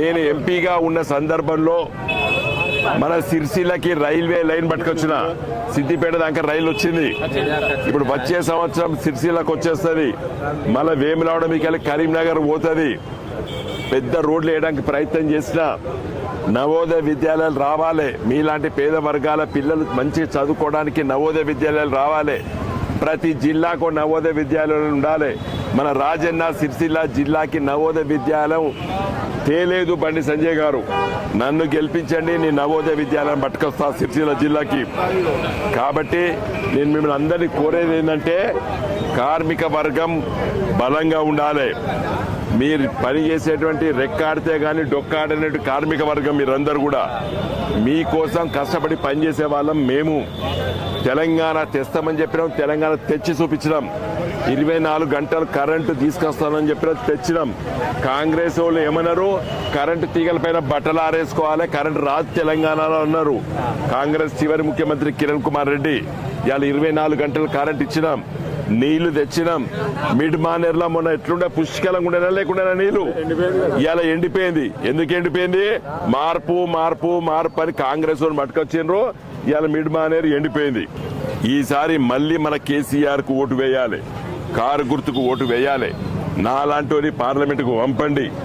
నేను ఎంపీగా ఉన్న సందర్భంలో మన సిరిసిల్లకి రైల్వే లైన్ పట్టుకొచ్చిన సిద్దిపేట దాకా రైలు వచ్చింది. ఇప్పుడు వచ్చే సంవత్సరం సిరిసిల్లకు వచ్చేస్తుంది. మళ్ళీ వేములవాడ మీకు కరీంనగర్ పోతుంది. పెద్ద రోడ్లు వేయడానికి ప్రయత్నం చేసిన నవోదయ విద్యాలయాలు రావాలి. మీలాంటి పేద వర్గాల పిల్లలు మంచి చదువుకోవడానికి నవోదయ విద్యాలయాలు రావాలి. ప్రతి జిల్లాకు నవోదయ విద్యాలయాలు ఉండాలి. మన రాజన్న సిరిసిల్ల జిల్లాకి నవోదయ విద్యాలయం తేలేదు బండి సంజయ్ గారు. నన్ను గెలిపించండి నేను నవోదయ విద్యాలయం పట్టుకొస్తా సిరిసిల్ల జిల్లాకి. కాబట్టి నేను మిమ్మల్ని అందరినీ కోరేది ఏంటంటే కార్మిక వర్గం బలంగా ఉండాలి. మీరు పని చేసేటువంటి రెక్కాడితే కానీ డొక్కాడనేటు కార్మిక వర్గం మీరందరూ కూడా మీకోసం కష్టపడి పనిచేసే వాళ్ళం మేము. తెలంగాణ తెస్తామని చెప్పినాం తెలంగాణ తెచ్చి చూపించినాం. ఇరవై నాలుగు గంటలు కరెంటు తీసుకొస్తానని చెప్పిన తెచ్చినాం. కాంగ్రెస్ వాళ్ళు ఏమన్నారు? కరెంటు తీగల పైన బట్టలు ఆరేసుకోవాలి కరెంటు రాదు తెలంగాణలో అన్నారు. కాంగ్రెస్ చివరి ముఖ్యమంత్రి కిరణ్ కుమార్ రెడ్డి. ఇవాళ ఇరవై నాలుగు గంటలు కరెంట్ ఇచ్చినాం. నీళ్ళు తెచ్చినాం. మిడ్ మానేర్లో మొన్న ఎట్లుండే? పుష్కలంగా ఉండేనా? లేకుండా నీళ్ళు? ఇలా ఎండిపోయింది. ఎందుకు ఎండిపోయింది? మార్పు మార్పు మార్పు అని కాంగ్రెస్ వాళ్ళు పట్టుకొచ్చిండ్రు ఇవాళ మిడ్ మానేరు ఎండిపోయింది. ఈసారి మళ్ళీ మన కేసీఆర్కు ఓటు వేయాలి. కారు గుర్తుకు ఓటు వేయాలి. నాలాంటి పార్లమెంటుకు పంపండి.